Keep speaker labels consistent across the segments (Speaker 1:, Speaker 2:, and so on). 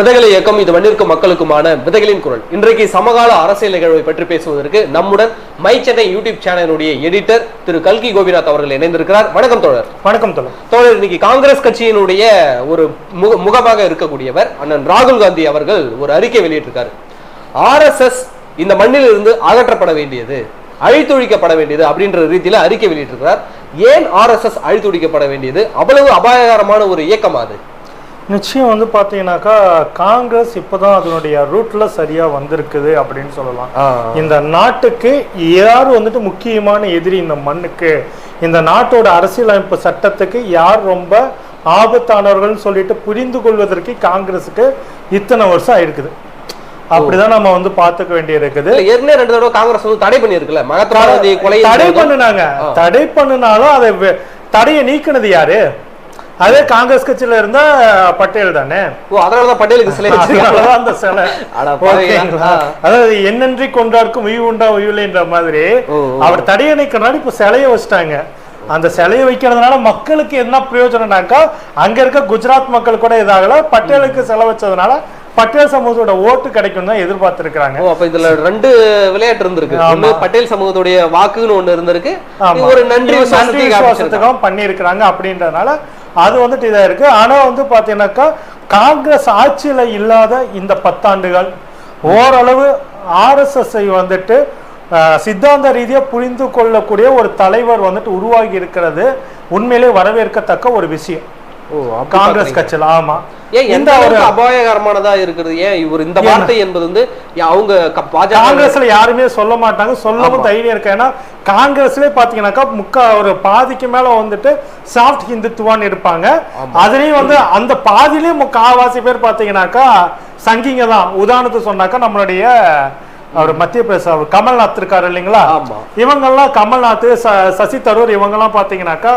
Speaker 1: விதைகளை இயக்கம் இது மண்ணிற்கும் மக்களுக்குமான விதைகளின் குரல். இன்றைக்கு சமகால அரசியல் நிகழ்வை பற்றி பேசுவதற்கு நம்முடன் மை சென்னை யூடியூப் சேனலுடைய எடிட்டர் திரு கல்கி கோபிநாத் அவர்கள் இணைந்திருக்கிறார். வணக்கம் தோழர்.
Speaker 2: வணக்கம் தோழர்.
Speaker 1: தோழர் இன்னைக்கு காங்கிரஸ் கட்சியினுடைய ஒரு முக முகமாக இருக்கக்கூடியவர் அண்ணன் ராகுல் காந்தி அவர்கள் ஒரு அறிக்கை வெளியிட்டிருக்காரு. ஆர்எஸ்எஸ் இந்த மண்ணில் இருந்து அகற்றப்பட வேண்டியது அழித்தொழிக்கப்பட வேண்டியது அப்படின்ற ரீதியில அறிக்கை வெளியிட்டிருக்கிறார். ஏன் ஆர்எஸ்எஸ் அழித்தொழிக்கப்பட வேண்டியது? அவ்வளவு அபாயகரமான ஒரு இயக்கம் அது.
Speaker 2: நிச்சயம் வந்து பார்த்தீங்கன்னாக்கா காங்கிரஸ் இப்போதான் அதனுடைய ரூட்ல சரியா வந்திருக்குது அப்படின்னு சொல்லலாம். இந்த நாட்டுக்கு யார் வந்துட்டு முக்கியமான எதிரி இந்த மண்ணுக்கு? இந்த நாட்டோட அரசியலமைப்பு சட்டத்துக்கு யார் ரொம்ப ஆபத்தானவர்கள்னு சொல்லிட்டு புரிந்து கொள்வதற்கு காங்கிரஸுக்கு இத்தனை வருஷம் ஆயிருக்குது. அப்படிதான் நம்ம வந்து பார்த்துக்க வேண்டி இருக்குது
Speaker 1: ஏற்கனவே ரெண்டு தடவை காங்கிரஸ் வந்து தடை பண்ணிருக்குல்ல மகாத்மா காந்தி கொலை
Speaker 2: தடை பண்ணுனாங்க. தடை பண்ணுனாலும் அதை தடையை நீக்கினது யாரு? அதே காங்கிரஸ் கட்சியில இருந்தா பட்டேல் தானே?
Speaker 1: ஓ அதனாலதான் பட்டேலுக்கு சிலை
Speaker 2: அந்த சிலை. அதாவது என்னன்றி கொண்டாருக்கும் உய்வு உண்டா உய்வில்லைன்ற மாதிரி. அவர் தடையணைக்கிறனால இப்ப சிலைய வச்சுட்டாங்க. அந்த சிலையை வைக்கிறதுனால மக்களுக்கு என்ன பிரயோஜனம்னாக்கா அங்க இருக்க குஜராத் மக்கள் கூட இதாகல பட்டேலுக்கு சிலை வச்சதுனால பட்டேல் சமூகத்தோட ஓட்டு கிடைக்கும் தான் எதிர்பார்த்திருக்கிறாங்க.
Speaker 1: ஓ அப்ப இதுல ரெண்டு விளையாட்டு இருந்திருக்கு. ஒண்ணு பட்டேல் சமூகத்துடைய வாக்குன்னு ஒண்ணு இருந்திருக்கு. ஒரு நன்றி.
Speaker 2: விசுவாசத்துக்கும் பண்ணியிருக்கிறாங்க அப்படின்றதுனால அது வந்துட்டு இதா இருக்கு. ஆனா வந்து பாத்தீங்கன்னாக்கா காங்கிரஸ் ஆட்சியில இல்லாத இந்த பத்தாண்டுகள் ஓரளவு ஆர்எஸ்எஸ்ஐ வந்துட்டு சித்தாந்த ரீதியா புரிந்து கொள்ளக்கூடிய ஒரு தலைவர் வந்துட்டு உருவாகி இருக்கிறது உண்மையிலே வரவேற்கத்தக்க ஒரு விஷயம். காங்கிரஸ். கட்சியில ஆமா.
Speaker 1: ஏன் எந்த
Speaker 2: இந்த ஒரு
Speaker 1: அபாயகரமானதா இருக்கிறது ஏன் இவர் இந்த வார்த்தை என்பது வந்து அவங்க
Speaker 2: காங்கிரஸ்ல யாருமே சொல்ல மாட்டாங்க சொல்லவும். தைரியம் இருக்கு. ஏன்னா காங்கிரஸ்லயே பாத்தீங்கன்னாக்கா முக்கா ஒரு பாதிக்கு மேல வந்துட்டு சாஃப்ட் ஹிந்துத்துவான்னு இருப்பாங்க அதுலயும் வந்து அந்த பாதியிலே முக்காவாசி பேர் பாத்தீங்கன்னாக்கா சங்கிங்க தான். உதாரணத்துக்கு சொன்னாக்கா நம்மளுடைய அவர் மத்திய பிரதேச கமல்நாத் இருக்காரு இல்லைங்களா? இவங்கெல்லாம் கமல்நாத் சசி தரூர் இவங்கெல்லாம் பாத்தீங்கன்னாக்கா.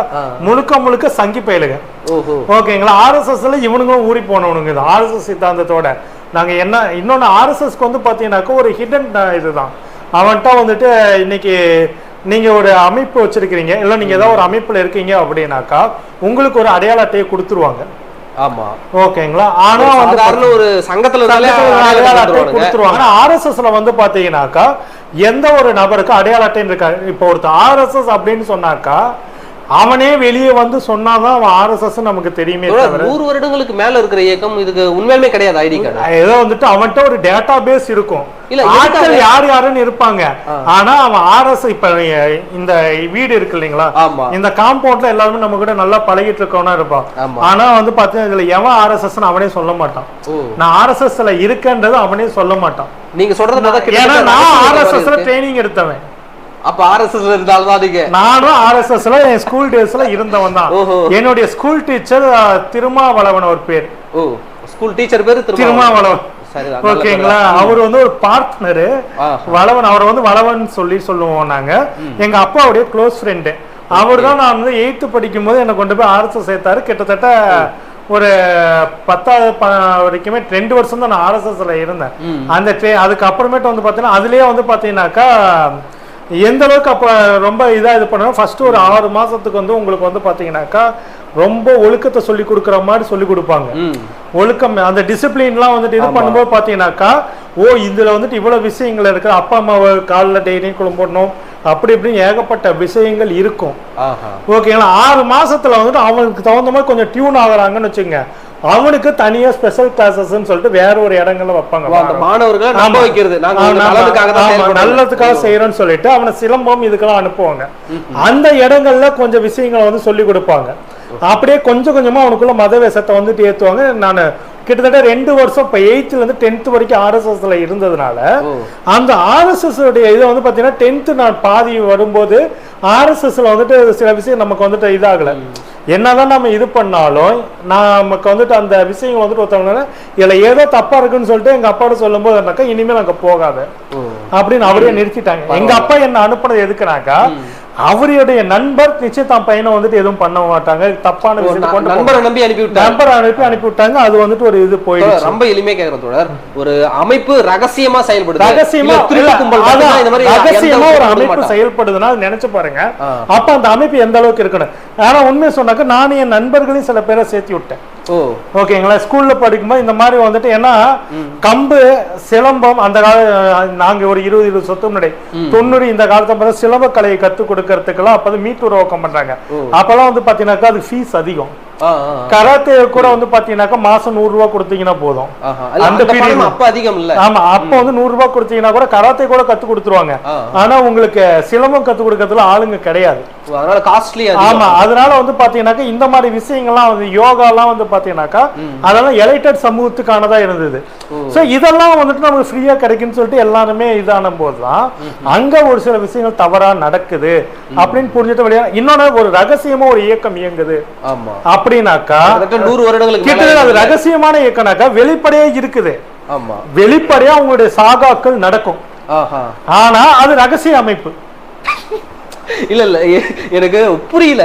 Speaker 2: முழுக்க முழுக்க சங்கி பயலுங்க. ஓகேங்களா? ஆர்எஸ்எஸ்ல இவனுங்களும் ஊறி போனவனுங்க இது ஆர்எஸ்எஸ் சித்தாந்தத்தோட. நாங்க என்ன இன்னொன்னு ஆர்எஸ்எஸ்க்கு வந்து பாத்தீங்கன்னாக்கா ஒரு ஹிடன் இதுதான். அவன்கிட்ட வந்துட்டு இன்னைக்கு நீங்க ஒரு அமைப்பு வச்சிருக்கிறீங்க இல்ல நீங்க ஏதாவது ஒரு அமைப்புல இருக்கீங்க அப்படின்னாக்கா உங்களுக்கு ஒரு அடையாள அட்டையை கொடுத்துருவாங்க.
Speaker 1: ஆமா.
Speaker 2: ஓகேங்களா? ஆனா வந்து
Speaker 1: ஒரு சங்கத்துல கொடுத்துருவாங்க.
Speaker 2: ஆர்எஸ்எஸ்ல வந்து பாத்தீங்கன்னாக்கா எந்த ஒரு நபருக்கு அடையாள அட்டைன்னு இருக்காரு இப்போ ஒருத்தர் ஆர்எஸ்எஸ் அப்படின்னு சொன்னாக்கா அவனே வெளியே வந்து சொன்னாதான் அவன் ஆர்எஸ்எஸ் நமக்கு தெரியுமே
Speaker 1: நூறு வருடங்களுக்கு மேல இருக்கிற இயக்கம் இதுக்கு உண்மையுமே கிடையாது ஐடி கார்டு.
Speaker 2: ஏதோ வந்துட்டு அவன்கிட்ட ஒரு டேட்டா பேஸ் இருக்கும்.
Speaker 1: இல்ல,
Speaker 2: ஆட்கள்? யார் யாருன்னு இருப்பாங்க. ஆனா அவன் ஆர்எஸ் இப்ப இந்த வீடு இருக்கு இல்லைங்களா? இந்த காம்பவுண்ட்ல எல்லாருமே நம்ம கூட நல்லா பழகிட்டு இருக்கவனா இருப்பான். ஆனா வந்து பாத்தீங்கன்னா இதுல எவன் ஆர்எஸ்எஸ் அவனே சொல்ல மாட்டான். நான் ஆர்எஸ்எஸ்ல இருக்கேன்றது அவனே சொல்ல மாட்டான்.
Speaker 1: நீங்க சொல்றது
Speaker 2: ஏன்னா நான் ஆர்எஸ்எஸ்ல. ட்ரைனிங் எடுத்தவன்.
Speaker 1: அப்ப ஆர்எஸ்எஸ் இருந்தாலும் நீங்க.
Speaker 2: நானும் ஆர்எஸ்எஸ்ல என் ஸ்கூல் டேஸ்ல இருந்தவன் தான். என்னுடைய ஸ்கூல் டீச்சர் திருமாவளவன் ஒரு பேர்.
Speaker 1: ஓ ஸ்கூல் டீச்சர் பேரு
Speaker 2: திருமாவளவன். ஓகேங்களா. அவர் வந்து ஒரு பார்ட்னரு. வளவன் அவரை வந்து வளவன் சொல்லி சொல்லுவோம் நாங்க. எங்க அப்பாவுடைய க்ளோஸ் ஃப்ரெண்டு அவர் தான் நான் வந்து எயித்து படிக்கும் போது என்னை கொண்டு போய் ஆர்எஸ்எஸ் சேர்த்தாரு. கிட்டத்தட்ட ஒரு பத்தாவது வரைக்குமே ரெண்டு வருஷம் தான் நான் ஆர்எஸ்எஸ்ல இருந்தேன். அந்த ட்ரே அதுக்கு அப்புறமேட்டு வந்து பார்த்தீங்கன்னா அதுலயே வந்து பார்த்தீங்கன்னாக்கா எந்த அளவுக்கு அப்போ ரொம்ப இதாக இது பண்ணணும் ஃபர்ஸ்ட் ஒரு ஆறு மாசத்துக்கு வந்து உங்களுக்கு வந்து பார்த்தீங்கன்னாக்கா ரொம்ப ஒழுக்கத்தை சொல்லி கொடுக்குற மாதிரி சொல்லி கொடுப்பாங்க. ஒழுக்கம் அந்த டிசிப்ளின்லாம் வந்துட்டு இது. பண்ணும்போது பார்த்தீங்கன்னாக்கா ஓ இதுல வந்துட்டு இவ்வளவு விஷயங்கள் இருக்கு அப்பா அம்மாவை காலில் டெய்லியும் குளம் போடணும் அப்படி இப்படின்னு ஏகப்பட்ட விஷயங்கள் இருக்கும். ஓகேங்களா? ஆறு மாசத்துல வந்துட்டு அவனுக்கு தகுந்த மாதிரி கொஞ்சம் டியூன் ஆகுறாங்கன்னு வச்சுங்க அவனுக்கு தனியா ஸ்பெஷல் கிளாஸஸ்ன்னு சொல்லிட்டு வேற ஒரு இடங்கள்ல வைப்பாங்க.
Speaker 1: அந்த மாணவர்களை நம்ப. வைக்கிறது. நல்லதுக்காக
Speaker 2: செய்யறோம்னு சொல்லிட்டு அவனை சிலம்பம் இதுக்கெல்லாம் அனுப்புவாங்க. அந்த இடங்கள்ல கொஞ்சம் விஷயங்களை வந்து சொல்லி கொடுப்பாங்க. அப்படியே கொஞ்சம் கொஞ்சமா அவனுக்குள்ள மத வேஷத்தை வந்துட்டு ஏத்துவாங்க. நான் கிட்டத்தட்ட ரெண்டு வருஷம் இப்போ எயித்துல இருந்து டென்த் வரைக்கும் ஆர்எஸ்எஸ்ல இருந்ததுனால அந்த ஆர்எஸ்எஸ் உடைய இதை வந்து பாத்தீங்கன்னா டென்த்து நான் பாதி வரும்போது ஆர்எஸ்எஸ்ல வந்துட்டு சில விஷயம் நமக்கு வந்துட்டு இதாகல. என்னதான் நம்ம இது பண்ணாலும் நமக்கு வந்துட்டு அந்த விஷயங்கள் வந்துட்டு ஒருத்தவங்க இதுல ஏதோ தப்பா இருக்குன்னு சொல்லிட்டு எங்க அப்பாவோட சொல்லும்போது என்னக்கா இனிமேல் அங்க போகாத. அப்படின்னு அவரே நிறுத்திட்டாங்க. எங்க அப்பா என்ன அனுப்புனது எதுக்குனாக்கா அவருடைய நண்பர் நிச்சயம் தான் பையனை வந்துட்டு எதுவும் பண்ண மாட்டாங்க. தப்பான விஷயத்தை
Speaker 1: நண்பரை நம்பி அனுப்பி விட்டார்
Speaker 2: நம்பர் அனுப்பி அனுப்பி விட்டாங்க அது வந்துட்டு ஒரு இது போயிடுச்சு.
Speaker 1: தோழர், ரொம்ப எளிமையா கேக்குறேன் தோழர். ஒரு அமைப்பு ரகசியமா செயல்படுது.
Speaker 2: ரகசியமா
Speaker 1: இந்த மாதிரி
Speaker 2: ரகசியமா ஒரு அமைப்பு செயல்படுதுன்னா நினைச்சு பாருங்க. அப்ப அந்த அமைப்பு எந்த அளவுக்கு இருக்கணும்? ஆனா உண்மையை சொன்னாக்க நானும் என் நண்பர்களையும் சில பேரை சேர்த்து விட்டேன். ஓகேங்களா? ஸ்கூல்ல படிக்கும்போது இந்த மாதிரி வந்துட்டு ஏன்னா கம்பு சிலம்பம் அந்த கால நாங்க ஒரு இருபது இருபது சொத்து முன்னாடி தொண்ணூறு இந்த காலத்துல பார்த்தா சிலம்ப கலையை கத்து கொடுக்கறதுக்கெல்லாம் அப்ப மீட்டூர் ஓக்கம் பண்றாங்க. அப்பெல்லாம் வந்து பாத்தீங்கன்னாக்கா அது ஃபீஸ் அதிகம். கராத்தே கூட வந்து பாத்தீங்கன்னாக்கா மாசம் நூறு ரூபாய் கொடுத்தீங்கன்னா போதும். அந்த ல.
Speaker 1: அப்ப அதிகம் இல்ல.
Speaker 2: ஆமா அப்ப வந்து நூறு ரூபாய் கொடுத்தீங்கன்னா கூட கராத்தே கூட கத்து கொடுத்துருவாங்க. ஆனா உங்களுக்கு சிலம்பம் கத்து கொடுக்கறதுல ஆளுங்க கிடையாது.
Speaker 1: அதனால காஸ்ட்லி
Speaker 2: ஆமா அதனால வந்து பாத்தீங்கன்னாக்கா இந்த மாதிரி விஷயங்கள்லாம் வந்து யோகாலாம் வந்து பாத்தீங்கன்னாக்கா அதெல்லாம் எலைட்டட் சமூகத்துக்கானதா இருந்தது. சோ இதெல்லாம் வந்துட்டு நமக்கு ஃப்ரீயா கிடைக்குன்னு சொல்லிட்டு எல்லாருமே இதான போதுதான் அங்க ஒரு சில விஷயங்கள் தவறா நடக்குது அப்படின்னு புரிஞ்சுட்டு வெளியே இன்னொன்னு ஒரு ரகசியமா ஒரு இயக்கம் இயங்குது.
Speaker 1: ஆமா.
Speaker 2: அப்படின்னாக்கா
Speaker 1: நூறு வருடங்களுக்கு
Speaker 2: கிட்டத்தட்ட அது. ரகசியமான இயக்கம்னாக்கா வெளிப்படையா இருக்குது. வெளிப்படையா உங்களுடைய சாகாக்கள் நடக்கும். ஆனா அது ரகசிய அமைப்பு.
Speaker 1: இல்ல இல்ல எனக்கு புரியல.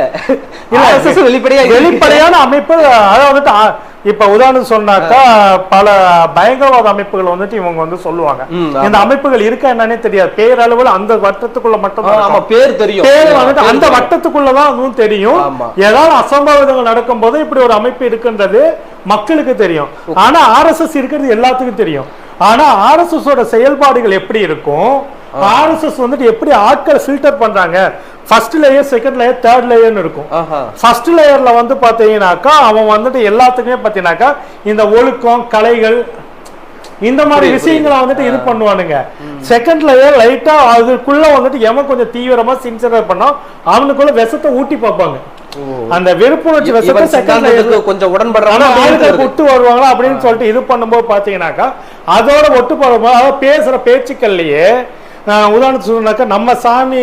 Speaker 1: வெளிப்படையா.
Speaker 2: வெளிப்படையான அமைப்பு அதாவது வந்துட்டு இப்ப உதாரணம் சொன்னாக்கா பல பயங்கரவாத அமைப்புகள் வந்துட்டு இவங்க வந்து சொல்லுவாங்க. இந்த அமைப்புகள் இருக்கா என்னன்னே தெரியாது. பேரளவுல அந்த வட்டத்துக்குள்ள மட்டும்
Speaker 1: ஆமா. பேர் தெரியும்.
Speaker 2: பேர் வந்துட்டு அந்த. வட்டத்துக்குள்ளதான் அதுவும் தெரியும். ஏதாவது அசம்பாவிதங்கள் நடக்கும்போது இப்படி ஒரு அமைப்பு இருக்குன்றது மக்களுக்கு தெரியும். ஆனா ஆர்எஸ்எஸ் இருக்கிறது எல்லாத்துக்கும் தெரியும். ஆனா ஆர்எஸ்எஸ் ஓட செயல்பாடுகள் எப்படி இருக்கும்? ஆர்எஸ்எஸ் வந்துட்டு எப்படி ஆட்களை ஃபில்டர் பண்றாங்க? First layer second layer third லேயர்னு இருக்கும். ஃபர்ஸ்ட் லேயர்ல வந்து பாத்தீங்கன்னாக்கா அவன் வந்துட்டு எல்லாத்துக்குமே பாத்தீங்கன்னாக்கா இந்த ஒழுக்கம் கலைகள் இந்த மாதிரி விஷயங்களை வந்துட்டு இது பண்ணுவானுங்க. செகண்ட் லேயர் லைட்டா அதுக்குள்ள வந்துட்டு எவன் கொஞ்சம் தீவிரமா சின்சியரா பண்ணா அவனுக்குள்ள விஷத்தை ஊட்டி பார்ப்பாங்க. அந்த வெறுப்புணர்ச்சி விஷத்தை செகண்ட் லேயர்
Speaker 1: கொஞ்சம் உடன்படுற
Speaker 2: ஆனா
Speaker 1: மாதிரி
Speaker 2: ஆளுங்க
Speaker 1: இருக்கு.
Speaker 2: விட்டு வருவாங்களா அப்படின்னு சொல்லிட்டு இது பண்ணும்போது பாத்தீங்கன்னாக்கா அதோட ஒட்டு போடும்போது அதாவது பேசுற பேச்சுக்கள்லயே உதாரணத்துக்கு சொல்லணும்னாக்கா நம்ம சாமி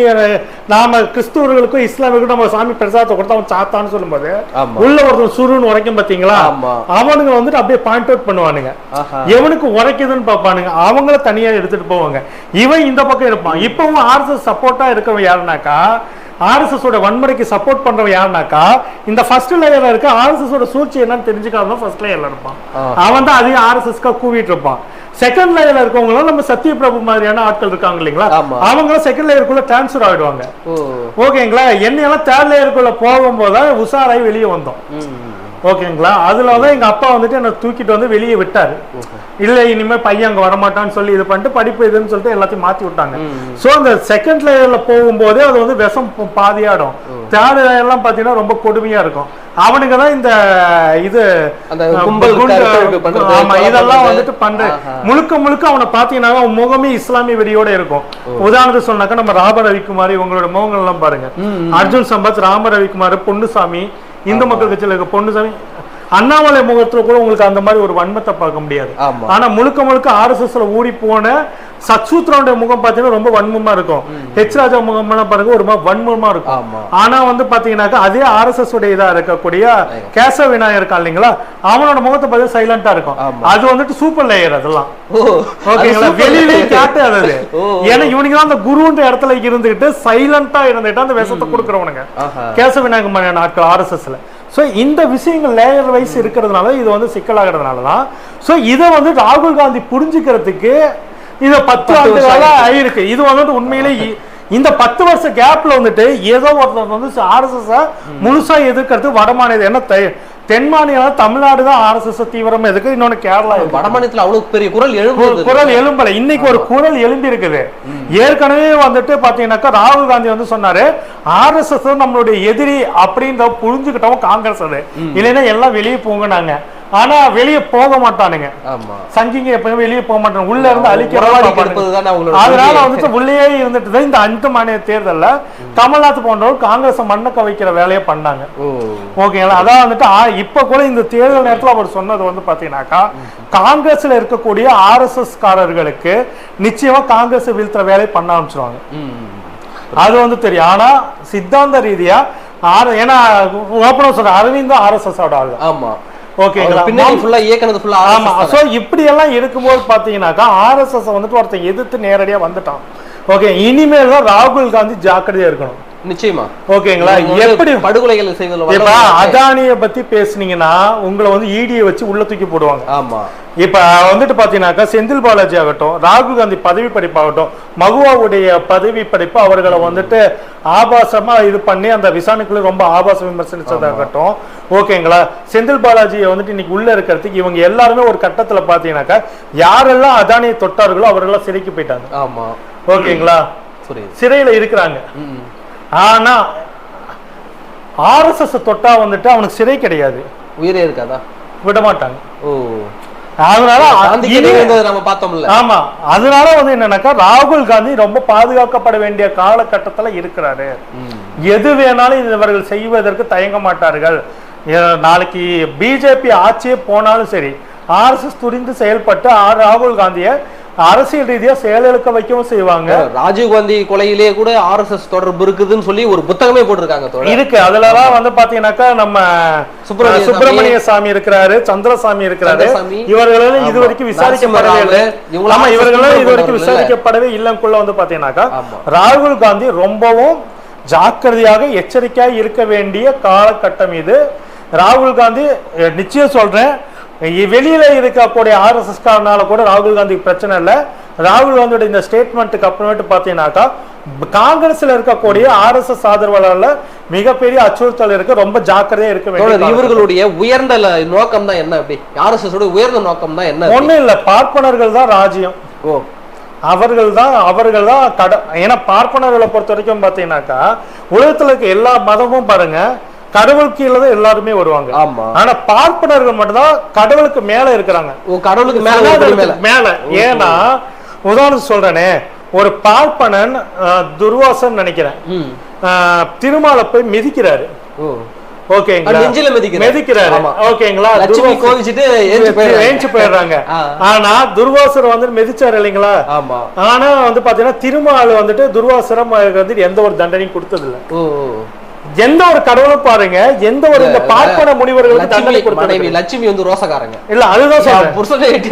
Speaker 2: நாம கிறிஸ்துவர்களுக்கும் இஸ்லாமியர்களுக்கும் நம்ம சாமி பிரசாதத்தை கொடுத்து அவன் சாத்தான்னு சொல்லும்போது. உள்ள ஒருத்தன் சுருன்னு உரைக்கும் பாத்தீங்களா. அவனுங்க வந்துட்டு அப்படியே பாயிண்ட் அவுட் பண்ணுவானுங்க. எவனுக்கு உரைக்குதுன்னு பார்ப்பானுங்க அவங்கள தனியா எடுத்துட்டு போவாங்க இவன் இந்த பக்கம் இருப்பான் இப்பவும் ஆர்எஸ்எஸ் சப்போர்ட்டா இருக்கிறவன் யாருனாக்கா ஆர்எஸ்எஸ் ஓட வன்முறைக்கு சப்போர்ட் பண்றவன் யாருனாக்கா இந்த ஃபர்ஸ்ட் லேயர்ல இருக்க ஆர்எஸ்எஸ் ஓட சூழ்ச்சி என்னன்னு தெரிஞ்சுக்காம ஃபர்ஸ்ட் லேயர்ல இருப்பான். அவன் தான் அதிகம் ஆர்எஸ்எஸ்க்கா கூவிட்டு இருப்பான். செகண்ட் லேயர்ல இருக்கவங்களும் நம்ம சத்ய பிரபு மாதிரியான ஆட்கள் இருக்காங்க இல்லைங்களா. அவங்களும் செகண்ட் லேயருக்குள்ள டிரான்ஸ்ஃபர் ஆயிடுவாங்க. ஓகேங்களா? என்னையெல்லாம் தேர்ட் லேயருக்குள்ள போகும்போது உஷாராய் வெளியே வந்தோம். ஓகேங்களா? அதுல தான் எங்க அப்பா வந்துட்டு என்ன தூக்கிட்டு வந்து வெளியே விட்டாரு. இல்ல இனிமே பையன் அங்க வரமாட்டான்னு சொல்லி இது பண்ணிட்டு படிப்பு இதுன்னு சொல்லிட்டு எல்லாத்தையும் மாத்தி விட்டாங்க. சோ அந்த செகண்ட் லேயர்ல போகும்போதே அது வந்து விஷம் பாதியாடும் தேர்ட் லேயர்லாம் பாத்தீங்கன்னா ரொம்ப கொடுமையா இருக்கும். அவனுங்க தான் இந்த இது ஆமா இதெல்லாம். வந்துட்டு பண்ற. முழுக்க முழுக்க அவனை பாத்தீங்கன்னா முகமே இஸ்லாமிய வெறியோட இருக்கும். உதாரணத்துக்கு சொன்னாக்கா நம்ம ராம ரவிக்குமார் இவங்களோட முகங்கள் எல்லாம் பாருங்க அர்ஜுன் சம்பத் ராம ரவிக்குமார் பொன்னுசாமி இந்து மக்கள் கட்சியில இருக்க பொன்னுசாமி அண்ணாமலை முகத்துல கூட உங்களுக்கு அந்த மாதிரி ஒரு வன்மத்தை பார்க்க முடியாது. ஆனா முழுக்க முழுக்க ஆர்எஸ்எஸ்ல ஊறி போன சத்சூத்ரனுடைய முகம் பாத்தீங்கன்னா ரொம்ப வன்மமா இருக்கும். ஹெச் ராஜா முகம் பாருங்க ஒரு மாதிரி வன்மமா இருக்கும். ஆனா வந்து பாத்தீங்கன்னாக்கா அதே ஆர்எஸ்எஸ் உடைய இதா இருக்கக்கூடிய கேசவ விநாயகர் இருக்கான் இல்லைங்களா? அவனோட முகத்தை பார்த்தா சைலண்டா இருக்கும். அது வந்துட்டு சூப்பர் லேயர் அதெல்லாம். ஓகேங்களா வெளியிலே. காட்டாது அது. ஏன்னா இவனுங்க தான் அந்த குருன்ற இடத்துல இருந்துகிட்டு சைலண்டா இருந்துட்டு அந்த விஷத்தை கொடுக்குறவனுங்க. கேசவ விநாயகர் மாதிரியான ஆட்கள் ஆர்எஸ்எஸ்ல சோ இந்த விஷயங்கள் லேயர் வைஸ் இருக்கிறதுனால இது வந்து சிக்கலாகிறதுனால தான் சோ இதை வந்து ராகுல் காந்தி புரிஞ்சுக்கிறதுக்கு இது பத்து
Speaker 1: பத்து வருஷம்
Speaker 2: ஆண்டுகளா ஆயிருக்கு. இது வந்துட்டு உண்மையிலே இந்த பத்து வருஷ கேப்ல வந்துட்டு ஏதோ ஒருத்தர் வந்து ஆர்எஸ்எஸ் முழுசா எதிர்க்கிறது வட மாநிலம் என்ன தென் மாநிலம் தமிழ்நாடு தான் ஆர்எஸ்எஸ் தீவிரமா எதுக்கு? இன்னொன்னு கேரளா.
Speaker 1: வட மாநிலத்துல அவ்வளவு பெரிய குரல் எழுப்புது
Speaker 2: குரல் எழும்பல. இன்னைக்கு ஒரு குரல் எழும்பி இருக்குது ஏற்கனவே வந்துட்டு பாத்தீங்கன்னாக்கா ராகுல் காந்தி வந்து சொன்னாரு ஆர்எஸ்எஸ் நம்மளுடைய எதிரி அப்படின்ற புரிஞ்சுக்கிட்டவங்க காங்கிரஸ் அது. இல்லைன்னா எல்லாம் வெளியே போங்கனாங்க ஆனா வெளியே போக மாட்டானுங்க. சங்கிங்க எப்பயும் வெளியே போக மாட்டாங்க உள்ள இருந்து அழிக்க அதனால. வந்துட்டு உள்ளேயே இருந்துட்டு தான் இந்த அஞ்சு மாநில தேர்தல்ல கமல்நாத் போன்றவர் காங்கிரஸ் மண்ணக்க வைக்கிற வேலையை பண்ணாங்க. ஓகேங்களா? அதான் வந்துட்டு இப்ப கூட இந்த தேர்தல் நேரத்துல அவர் சொன்னது வந்து பாத்தீங்கன்னாக்கா காங்கிரஸ்ல இருக்கக்கூடிய ஆர்எஸ்எஸ் காரர்களுக்கு நிச்சயமா காங்கிரஸ் வீழ்த்துற வேலையை பண்ண ஆரம்பிச்சிருவாங்க. அது வந்து தெரியும். ஆனா சித்தாந்த ரீதியா ஏன்னா ஓப்பனா சொல்றேன் அரவிந்த் ஆர்எஸ்எஸ் ஆளு
Speaker 1: ஆமா.
Speaker 2: ஓகேங்களா
Speaker 1: பின்னாடி ஃபுல்லா இயக்குனது ஃபுல்லா
Speaker 2: ஆமா சோ இப்படி எல்லாம் இருக்கும்போது பாத்தீங்கன்னாக்கா ஆர்எஸ்எஸ் வந்துட்டு ஒருத்தன் எதிர்த்து நேரடியா வந்துட்டான். ஓகே இனிமேல் தான் ராகுல் காந்தி ஜாக்கிரதையா இருக்கணும்.
Speaker 1: நிச்சயமா.
Speaker 2: ஓகேங்களா? எப்படி
Speaker 1: படுகொலைகளை செய்வதில்.
Speaker 2: அதானிய பத்தி பேசுனீங்கன்னா உங்களை வந்து ஈடியை வச்சு உள்ள தூக்கி போடுவாங்க.
Speaker 1: ஆமா.
Speaker 2: இப்ப வந்துட்டு பாத்தீங்கன்னாக்கா செந்தில் பாலாஜி ஆகட்டும் ராகுல் காந்தி பதவி படிப்பாகட்டும் மகுவாவுடைய பதவி படிப்பு அவர்களை வந்துட்டு ஆபாசமா இது பண்ணி அந்த விசாரணைக்குள்ள ரொம்ப ஆபாச விமர்சனிச்சதாகட்டும் ஓகேங்களா? செந்தில் பாலாஜியை வந்துட்டு இன்னைக்கு உள்ள இருக்கிறதுக்கு இவங்க எல்லாருமே ஒரு கட்டத்துல பாத்தீங்கன்னாக்கா யாரெல்லாம் அதானியை தொட்டார்களோ அவர்களெல்லாம் சிறைக்கு போயிட்டாங்க.
Speaker 1: ஆமா.
Speaker 2: ஓகேங்களா? சிறையில இருக்கிறாங்க.
Speaker 1: ம்.
Speaker 2: ஆனா ஆர்எஸ்எஸ் தொட்டா வந்துட்டு அவனுக்கு சிறை கிடையாது.
Speaker 1: உயிரே இருக்காதா?
Speaker 2: விட மாட்டாங்க
Speaker 1: ஓ.
Speaker 2: அதனால
Speaker 1: நம்ம பார்த்தோம்ல.
Speaker 2: ஆமா. அதனால வந்து என்னன்னாக்கா ராகுல் காந்தி ரொம்ப பாதுகாக்கப்பட வேண்டிய காலகட்டத்துல இருக்கிறாரு. எது வேணாலும் இவர்கள் செய்வதற்கு தயங்க மாட்டார்கள். நாளைக்கு பிஜேபி ஆட்சியே போனாலும் சரி ஆர்எஸ்எஸ் துரிந்து செயல்பட்டு ராகுல் காந்தியை அரசியல் ரீதியா செயலிழக்க வைக்கவும் செய்வாங்க.
Speaker 1: ராஜீவ் காந்தி கொலையிலே கூட ஆர்எஸ்எஸ் தொடர்பு இருக்குதுன்னு சொல்லி ஒரு புத்தகமே போட்டிருக்காங்க
Speaker 2: இருக்கு. அதுலலாம் வந்து பாத்தீங்கன்னாக்கா நம்ம
Speaker 1: சுப்பிரமணிய
Speaker 2: சாமி. இருக்கிறாரு சந்திரசாமி இருக்கிறாரு.
Speaker 1: ஆமா.
Speaker 2: இது வரைக்கும் விசாரிக்கப்படவே ஆமா இவர்களெல்லாம் இது வரைக்கும் விசாரிக்கப்படவே இல்லைக்குள்ள வந்து பாத்தீங்கன்னாக்கா. ராகுல் காந்தி ரொம்பவும் ஜாக்கிரதையாக எச்சரிக்கையாக இருக்க வேண்டிய காலகட்டம் இது. ராகுல் காந்தி நிச்சயம் சொல்றேன் வெளியில இருக்கக்கூடிய ஆர்எஸ்எஸ் காரனால கூட ராகுல் காந்திக்கு பிரச்சனை இல்லை. ராகுல் காந்தியோட இந்த ஸ்டேட்மெண்ட்டுக்கு அப்புறமேட்டு பார்த்தீங்கன்னாக்கா காங்கிரஸ்ல இருக்கக்கூடிய ஆர்எஸ்எஸ் ஆதரவாளர்ல மிகப்பெரிய அச்சுறுத்தல் இருக்கு. ரொம்ப ஜாக்கிரதையா இருக்க காலகட்டம்.
Speaker 1: இவர்களுடைய உயர்ந்த நோக்கம் தான் என்ன அப்படி? ஆர்எஸ்எஸ் உயர்ந்த நோக்கம் தான் என்ன
Speaker 2: ஒண்ணும் இல்ல. பார்ப்பனர்கள் தான் ராஜ்யம்.
Speaker 1: ஓ.
Speaker 2: அவர்கள் தான் அவர்கள் தான் கட ஏன்னா பார்ப்பனர்களை பொறுத்த வரைக்கும் பார்த்தீங்கன்னாக்கா உலகத்துல இருக்க எல்லா மதமும் பாருங்க கடவுள் கீழே தான் எல்லாருமே வருவாங்க.
Speaker 1: ஆமா.
Speaker 2: ஆனா பார்ப்பனர்கள் மட்டும்தான் கடவுளுக்கு மேல இருக்கிறாங்க.
Speaker 1: கடவுளுக்கு மேல மேல.
Speaker 2: ஏன்னா உதாரணம் சொல்றேனே ஒரு பார்ப்பனன் துர்வாசன் நினைக்கிறேன். திருமாலை போய் மிதிக்கிறாரு. ஓகேங்களா?
Speaker 1: நெஞ்சில மிதிக்கிறாரு.
Speaker 2: ஓகேங்களா?
Speaker 1: லட்சுமி கோவிச்சுட்டு ஏஞ்சி போயிடுறாங்க.
Speaker 2: ஆனா துர்வாசர் வந்து மிதிச்சாரு இல்லைங்களா?
Speaker 1: ஆமா.
Speaker 2: ஆனா வந்து பாத்தீங்கன்னா திருமால் வந்துட்டு துர்வாசரம் வந்து எந்த ஒரு தண்டனையும் கொடுத்தது இல்ல. எந்த ஒரு கடவுளும் பாருங்க எந்த ஒரு இந்த பார்ப்பன முனிவர்களுக்கு தண்டனை இல்ல.
Speaker 1: லட்சுமி வந்து ரோசக்காரங்க.
Speaker 2: இல்ல அதுதான் சொல்றேன்.
Speaker 1: புருஷனை எட்டி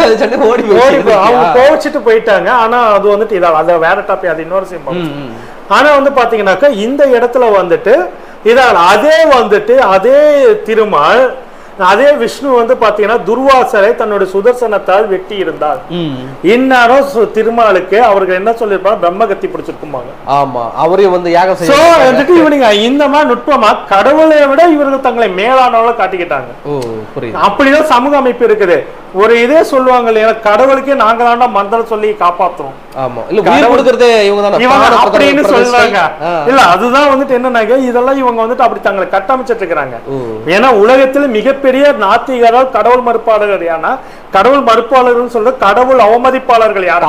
Speaker 1: ஓடி
Speaker 2: ஓடி அவங்க கோவிச்சிட்டு போயிட்டாங்க. ஆனா அது வந்துட்டு இதா அது வேற டாபிக் அது இன்னொரு சிம்பம். ஆனா வந்து பாத்தீங்கன்னாக்கா இந்த இடத்துல வந்துட்டு இதான் அதே வந்துட்டு அதே திருமால் அதே விஷ்ணு வந்து பாத்தீங்கன்னா துர்வாசரை தன்னுடைய சுதர்சனத்தால் வெட்டி இருந்தார். இந்நேரம் திருமாலுக்கு அவர்கள் என்ன சொல்லியிருப்பாங்க? பிரம்மகத்தி பிடிச்சிருக்குமாங்க
Speaker 1: ஆமா அவரையும் வந்து யாகம் செய்ய
Speaker 2: வந்துட்டு இவனுங்க இந்த மாதிரி நுட்பமா கடவுளை விட இவர்கள் தங்களை மேலானவள காட்டிக்கிட்டாங்க. அப்படிதான் சமூக அமைப்பு இருக்குது. ஒரு இதே சொல்லுவாங்க இல்லையா? கடவுளுக்கே நாங்க தாண்டா மந்திரம் சொல்லி காப்பாத்துறோம்.
Speaker 1: ஆமா. இல்ல உயிர் கொடுக்கறதே இவங்க தானே.
Speaker 2: அப்படின்னு. சொல்றாங்க. இல்ல அதுதான் வந்துட்டு என்னன்னாக்க இதெல்லாம் இவங்க வந்துட்டு அப்படி தங்களை கட்டமைச்சிட்டு இருக்கிறாங்க. ஏன்னா உலகத்தில் மிகப்பெரிய நாத்திகரால் கடவுள் மறுப்பாளர்கள் யாருன்னா கடவுள் மறுப்பாளர்கள் சொல்ற கடவுள் அவமதிப்பாளர்கள் யார்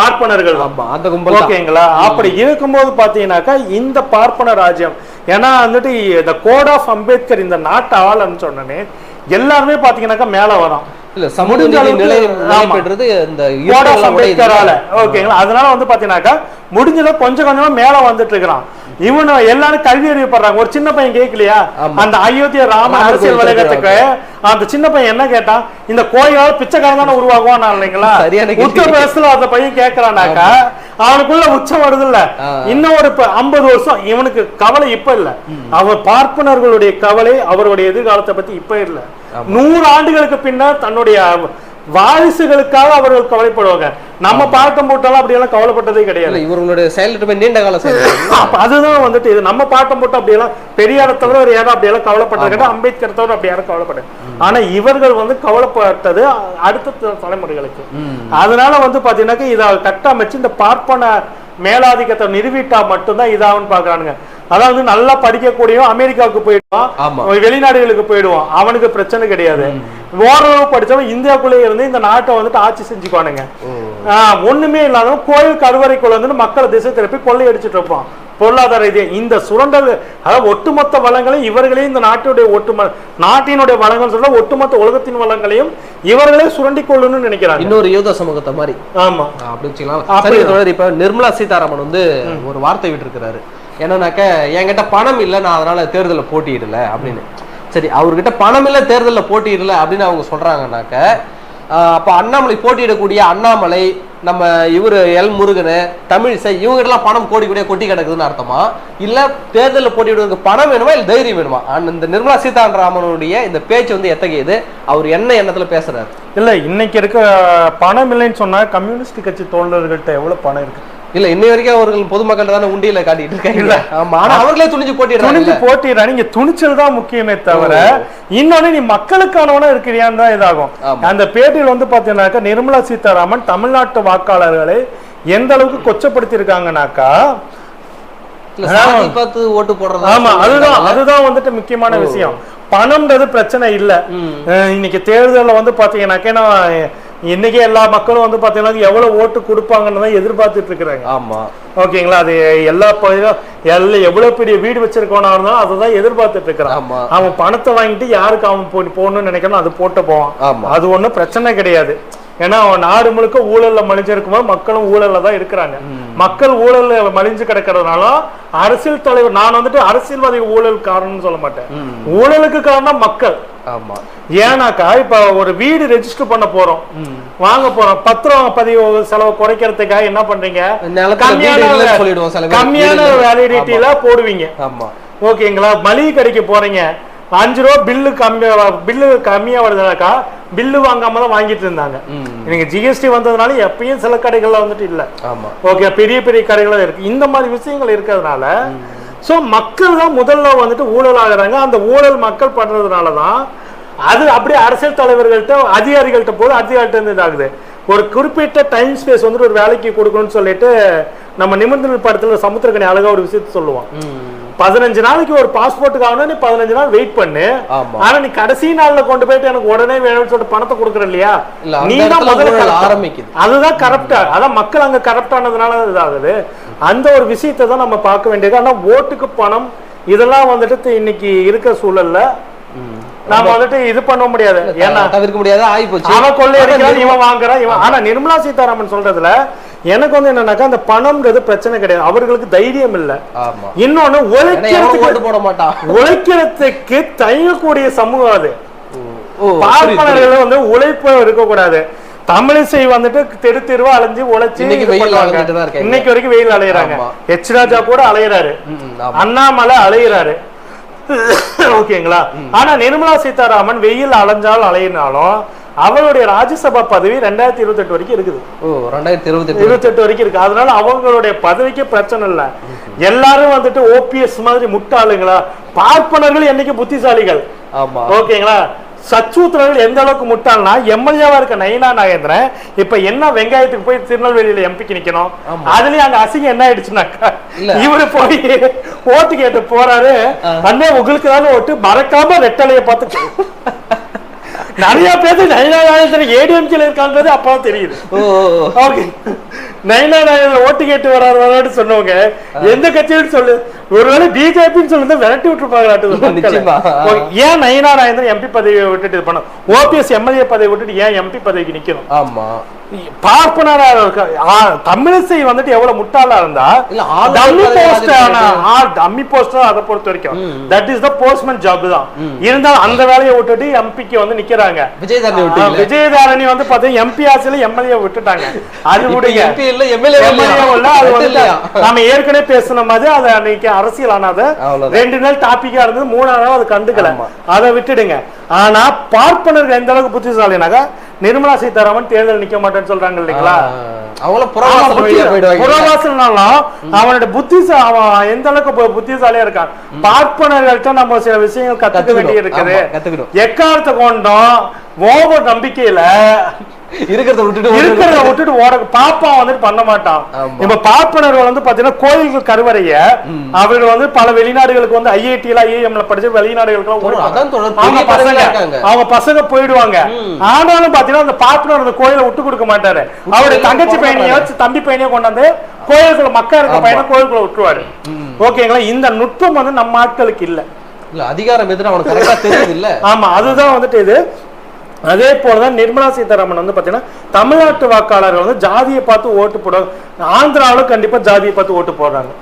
Speaker 1: பார்ப்பனர்கள் அந்த கும்பல்.
Speaker 2: ஓகேங்களா? அப்படி இருக்கும்போது பாத்தீங்கன்னாக்கா இந்த பார்ப்பன ராஜ்யம் ஏன்னா வந்துட்டு இந்த கோட் ஆஃப் அம்பேத்கர் இந்த நாட்டை ஆளன்னு சொன்னனே எல்லாருமே பாத்தீங்கன்னாக்கா மேல வரும். அதனால வந்து பாத்தீங்கன்னாக்கா முடிஞ்சதை கொஞ்சம் கொஞ்சமா மேல வந்துட்டு இருக்கிறான். இவனு எல்லாரும் கல்வி அறிவிப்படுறாங்க ஒரு சின்ன பையன் கேட்கலையா. அந்த அயோத்தியா ராம அரசியல்
Speaker 1: கோயில்
Speaker 2: வளையத்துக்கு அந்த சின்ன பையன் என்ன கேட்டான் இந்த கோயிலால பிச்சைக்காரன் தானே உருவாகுவான் இல்லைங்களா. உத்தரப்பிரதேசத்துல அந்த பையன் கேட்கறானாக்கா அவனுக்குள்ள உச்சம் வருது இல்ல. இன்னும் ஒரு ஐம்பது வருஷம் இவனுக்கு கவலை இப்ப இல்ல. அவர் பார்ப்பனர்களுடைய கவலை அவருடைய எதிர்காலத்தை பத்தி இப்ப இல்ல. நூறு ஆண்டுகளுக்கு பின்னர் தன்னுடைய வாரிசுகளுக்காக அவர்கள் கவலைப்படுவாங்க. நம்ம பாட்டம் போட்டாலும் அப்படியெல்லாம் கவலைப்பட்டதே கிடையாது.
Speaker 1: இவர்களுடைய செயல்பாட்டு நீண்ட கால
Speaker 2: அதுதான் வந்துட்டு இது. நம்ம பாட்டம் போட்டு அப்படியெல்லாம் பெரியாரை தவிர ஒரு யாரும் அப்படியெல்லாம் கவலைப்பட்டது கிடையாது அம்பேத்கர் தவிர அப்படி யாரும் கவலைப்பட்டது ஆனா இவர்கள் வந்து கவலைப்பட்டது அடுத்த தலைமுறைகளுக்கு. அதனால வந்து பாத்தீங்கன்னாக்க இதை கட்டமைச்சு இந்த பார்ப்பன மேலாதிக்கத்தை நிறுவிட்டா மட்டும்தான் இதாகும்னு பாக்குறானுங்க. அதாவது நல்லா படிக்கக்கூடியவன் அமெரிக்காவுக்கு போயிடுவான். வெளிநாடுகளுக்கு போயிடுவான். அவனுக்கு பிரச்சனை கிடையாது. ஓரளவு படிச்சவன் இந்தியாக்குள்ளே இருந்து இந்த நாட்டை வந்துட்டு ஆட்சி செஞ்சுக்குவானுங்க. ஒண்ணுமே இல்லாதவன் கோயில் கருவறைக்குள்ள வந்து மக்களை திசை திருப்பி கொள்ளையடிச்சிட்டு இருப்பான். பொருளாதார ரீதியா இந்த சுரண்டல் அதாவது ஒட்டுமொத்த வளங்களையும் இவர்களே இந்த நாட்டுடைய ஒட்டுமொ நாட்டினுடைய வளங்கள் சொல்ல ஒட்டுமொத்த உலகத்தின் வளங்களையும் இவர்களே சுரண்டி கொள்ளணும்னு நினைக்கிறாங்க.
Speaker 1: இன்னொரு யூத சமூகத்தை மாதிரி.
Speaker 2: ஆமா.
Speaker 1: ஆ, அப்படி வச்சுக்கலாம். சரி இப்ப நிர்மலா சீதாராமன் வந்து ஒரு வார்த்தை விட்டுருக்கிறாரு. என்னன்னாக்க என்கிட்ட பணம் இல்ல நான் அதனால தேர்தல்ல போட்டியிடல அப்படின்னு. சரி அவர்கிட்ட பணம் தேர்தலில் போட்டியிடல அப்படின்னு அவங்க சொல்கிறாங்கனாக்க அப்போ அண்ணாமலை போட்டியிடக்கூடிய அண்ணாமலை நம்ம இவரு எல் முருகன் தமிழிசை இவங்ககிட்டலாம் பணம் கோடி கோடியா கொட்டி கிடக்குதுன்னு அர்த்தமா? இல்லை தேர்தலில் போட்டியிடுவதற்கு பணம் வேணுமா இல்லை தைரியம் வேணுமா? இந்த நிர்மலா சீதாராமனுடைய இந்த பேச்சு வந்து எத்தகையது? அவர் என்ன எண்ணத்தில் பேசுறாரு?
Speaker 2: இல்லை இன்னைக்கு இருக்க பணம் இல்லைன்னு சொன்னால் கம்யூனிஸ்ட் கட்சி தோழர்கள்ட்ட எவ்வளோ பணம் இருக்குது
Speaker 1: இல்ல இன்னை வரைக்கும் அவர்கள் பொதுமக்கள் தானே உண்டியில காட்டிட்டு இருக்காங்க. ஆமா ஆனா அவர்களே துணிஞ்சு
Speaker 2: துணிஞ்சு
Speaker 1: போட்டிடுறாங்க.
Speaker 2: போட்டிடுறா நீங்க துணிச்சல் தான் முக்கியமே தவிர இன்னொன்னு நீ மக்களுக்கானவனா இருக்கிறியான்னு தான் இதாகும். அந்த பேட்டியில் வந்து பாத்தீங்கன்னாக்கா நிர்மலா சீதாராமன் தமிழ்நாட்டு வாக்காளர்களை எந்த அளவுக்கு கொச்சப்படுத்தி இருக்காங்கனாக்கா
Speaker 1: பார்த்து ஓட்டு போடுறதா
Speaker 2: ஆமா அதுதான். அதுதான் வந்துட்டு முக்கியமான விஷயம். பணம்ன்றது பிரச்சனை இல்ல. இன்னைக்கு தேர்தல்ல வந்து பாத்தீங்கன்னாக்கா இன்னைக்கே எல்லா மக்களும் வந்து பாத்தீங்கன்னா எவ்வளவு ஓட்டு கொடுப்பாங்கன்னு தான் எதிர்பார்த்துட்டு இருக்கிறாங்க.
Speaker 1: ஆமா.
Speaker 2: ஓகேங்களா? அது எல்லா பகுதியும் எல்லாம் எவ்வளவு பெரிய வீடு வச்சிருக்கவனா இருந்தாலும் அதை தான் எதிர்பார்த்துட்டு இருக்கிறான். அவன் பணத்தை வாங்கிட்டு யாருக்கு அவன் போய் போகணும்னு நினைக்கணும் அது போட்டு போவான். அது ஒண்ணும் பிரச்சனை கிடையாது. ஏன்னா அவன் நாடு முழுக்க ஊழல்ல மலிஞ்சு இருக்கும்போது மக்களும் ஊழல்ல தான் இருக்கிறாங்க. மக்கள் ஊழல்ல மலிஞ்சு கிடக்கிறதுனால அரசியல் தலைவர் நான் வந்துட்டு அரசியல்வாதி ஊழல் காரணம்னு சொல்ல மாட்டேன். ஊழலுக்கு காரணம் மக்கள்.
Speaker 1: ஆமா.
Speaker 2: ஏன்னாக்கா இப்ப ஒரு வீடு ரெஜிஸ்டர் பண்ண போறோம். வாங்க போறோம். பத்திரம் பதிவு செலவு குறைக்கிறதுக்காக என்ன பண்றீங்க? கம்மியான. கம்மியான. வேலிடிட்டியில போடுவீங்க.
Speaker 1: ஆமா.
Speaker 2: ஓகேங்களா? மளிகை கடைக்கு போறீங்க. அஞ்சு ரூபா பில்லு கம்மியா பில்லு கம்மியா வருதுனாக்கா பில்லு வாங்காம தான் வாங்கிட்டு இருந்தாங்க. நீங்க ஜிஎஸ்டி வந்ததுனால எப்பயும் சில கடைகள்ல வந்துட்டு இல்ல. ஓகே பெரிய பெரிய கடைகள் இருக்கு. இந்த மாதிரி விஷயங்கள் இருக்கிறதுனால சோ மக்கள் தான் முதல்ல வந்துட்டு ஊழல் ஆகுறாங்க. அந்த ஊழல் மக்கள் பண்றதுனால தான் அது அப்படியே அரசியல் தலைவர்கள்ட்ட அதிகாரிகள்ட்ட போது அதிகாரிகிட்ட இருந்து இதாகுது. ஒரு குறிப்பிட்ட டைம் ஸ்பேஸ் வந்துட்டு ஒரு வேலைக்கு கொடுக்கணும்னு சொல்லிட்டு நம்ம நிமிர்ந்த படத்துல சமுத்திரக்கணி அழகா ஒரு விஷயத்த சொல்லுவான்.
Speaker 1: ம்.
Speaker 2: பதினஞ்சு நாளைக்கு ஒரு பாஸ்போர்ட்டுக்கு ஆகணும் நீ பதினஞ்சு நாள் வெயிட் பண்ணு ஆனா நீ கடைசி நாள்ல கொண்டு போயிட்டு எனக்கு உடனே வேணும்னு சொல்லிட்டு பணத்தை கொடுக்குற இல்லையா நீ தான் முதல்ல.
Speaker 1: ஆரம்பிக்குது.
Speaker 2: அதுதான் கரெக்டா அதான் மக்கள் அங்க கரெக்ட் ஆனதுனால இதாகுது அந்த ஒரு விஷயத்தை தான் நம்ம பார்க்க வேண்டியது ஆனா ஓட்டுக்கு பணம் இதெல்லாம் வந்துட்டு இன்னைக்கு இருக்க சூழல்ல. நாம வந்துட்டு இது பண்ண முடியாது ஏன்னா
Speaker 1: தவிர்க்க முடியாத ஆகி போச்சு
Speaker 2: அவன் கொள்ளை இவன் வாங்குறான் இவன் ஆனா நிர்மலா சீதாராமன் சொல்றதுல எனக்கு வந்து என்னன்னாக்கா அந்த பணம்ன்றது பிரச்சனை கிடையாது. அவர்களுக்கு தைரியம் இல்ல. இன்னொன்னு உழைக்கிறதுக்கு
Speaker 1: போட மாட்டான்
Speaker 2: உழைக்கிறதுக்கு தயங்கக்கூடிய சமூகம் அது. பார்ப்பனர்கள் வந்து உழைப்பு இருக்கக்கூடாது. தமிழிசை வந்துட்டு தெரு தெருவா அலைஞ்சு உழைச்சு
Speaker 1: இன்னைக்கு
Speaker 2: வரைக்கும் வெயில் அலையறாங்க. எச் ராஜா கூட அலையறாரு. அண்ணாமலை அலையறாரு. ஓகேங்களா? ஆனா நிர்மலா சீதாராமன் வெயில் அலைஞ்சாலும் அலையினாலும் அவளுடைய ராஜ்யசபா பதவி ரெண்டாயிரத்தி இருபத்தி எட்டு வரைக்கும் இருக்குது.
Speaker 1: ஓ ரெண்டாயிரத்தி இருபத்தி எட்டு
Speaker 2: வரைக்கும் இருக்கு. அதனால அவங்களுடைய பதவிக்கு பிரச்சனை இல்ல. எல்லாரும் வந்துட்டு ஓபிஎஸ் மாதிரி முட்டாளுங்களா? பார்ப்பனர்கள் என்னைக்கு புத்திசாலிகள்?
Speaker 1: ஆமா.
Speaker 2: ஓகேங்களா? சச்சூத்திரர்கள் எந்த அளவுக்கு முட்டாள்னா எம்எல்ஏவா இருக்க நயினா நாகேந்திரன் இப்ப என்ன வெங்காயத்துக்கு போய் திருநெல்வேலியில எம்பிக்கு நிக்கணும். அதுலயும் அங்க அசிங்கம் என்ன ஆயிடுச்சுனாக்கா. இவரு போய் ஓட்டு கேட்டு போறாரு அண்ணே உங்களுக்கு தானே ஓட்டு மறக்காம ரெட்டலைய பார்த்து நிறைய பேர் நயினா நாகேந்திரன் ஏடிஎம்கேல இருக்காங்கிறது அப்பதான் தெரியுது. ஓகே நைனா நாயர் ஓட்டு கேட்டு வராரு வரான்னு சொன்னவங்க எந்த கட்சின்னு சொல்லு ஒருவேளை பிஜேபின்னு சொல்லுங்க விரட்டி விட்டுருப்பாங்க. ஏன் நயினா நாயந்தர் எம்பி பதவியை விட்டுட்டு இது ஓபிஎஸ் எம்எல்ஏ பதவி விட்டுட்டு ஏன் எம்பி பதவிக்கு நிக்கணும்?
Speaker 1: ஆமா.
Speaker 2: பார்ப்பனரா தமிழிசை வந்துட்டு எவ்வளவு முட்டாளா இருந்தா டம்மி போஸ்ட். டம்மி போஸ்ட் அதை பொறுத்த வரைக்கும். That is the postman job தான். இருந்தாலும் அந்த வேலையை விட்டுட்டு எம்பிக்கு வந்து நிக்கிறாங்க.
Speaker 1: விஜய் தரணி
Speaker 2: ஆ,
Speaker 1: விட்டீங்களே?
Speaker 2: விஜயதாரணி வந்து பாத்தீங்கன்னா எம்பி ஆட்சியில எம்எல்ஏ விட்டுட்டாங்க. அது விடுங்க
Speaker 1: இல்ல எம்எல்ஏ
Speaker 2: எம்எல்ஏ இல்ல அது வந்து
Speaker 1: இல்லையா
Speaker 2: நாம ஏற்கனவே பேசின மாதிரி அது அன்னைக்கு அரசியல் ஆனது. ரெண்டு நாள் டாபிக்கா இருந்தது மூணாவது நாள் அது கண்டுக்கல. அதை விட்டுடுங்க. ஆனா பார்ப்பனர்கள் எந்த அளவுக்கு புத்திசாலினாக்கா நிர்மலா சீதாராமன் தேர்தல் நிக்க மாட்டேன்னு சொல்றாங்க இல்லைங்களா? அவனோட புத்திசா அவன் எந்த அளவுக்கு புத்திசாலியா இருக்கான்? பார்ப்பனர்கள்ட்ட நம்ம சில விஷயங்கள் கத்துக்க
Speaker 1: கத்துக்கணும்.
Speaker 2: வேண்டி இருக்குது. எக்காரத்தை கொண்டோம் ஓவர் நம்பிக்கையில
Speaker 1: இருக்கிறத விட்டுட்டு
Speaker 2: இருக்கிறத. விட்டுட்டு ஓட பாப்பா வந்துட்டு பண்ண மாட்டான். இப்ப பார்ப்பனர்கள் வந்து பாத்தீங்கன்னா கோயில்கள் கருவறைய அவர்கள் வந்து பல வெளிநாடுகளுக்கு வந்து ஐஐடில ஐஏஎம்ல படிச்சு வெளிநாடுகளுக்கு எல்லாம் அவங்க பசங்க போயிடுவாங்க. ஆனாலும் பாத்தீங்கன்னா அந்த பார்ப்பனர் அந்த கோயிலை விட்டு கொடுக்க மாட்டாரு. அவருடைய
Speaker 1: கொடுக்க
Speaker 2: தங்கச்சி. பையனையோ தம்பி பையனையோ கொண்டாந்து கோயிலுக்குள்ள மக்கா இருக்க. பையனை கோயிலுக்குள்ள விட்டுருவாரு. ஓகேங்களா? இந்த நுட்பம் வந்து நம்ம ஆட்களுக்கு இல்ல.
Speaker 1: இல்ல அதிகாரம் எதுன்னு அவனுக்கு கரெக்டா தெரியுது இல்ல.
Speaker 2: ஆமா அதுதான் வந்துட்டு இது. அதே போலதான் நிர்மலா சீதாராமன் வந்து பாத்தீங்கன்னா தமிழ்நாட்டு வாக்காளர்கள் வந்து ஜாதியை பார்த்து ஓட்டு போடுவாங்க ஆந்திராவிலும் கண்டிப்பா ஜாதியை பார்த்து ஓட்டு போடுறாங்க.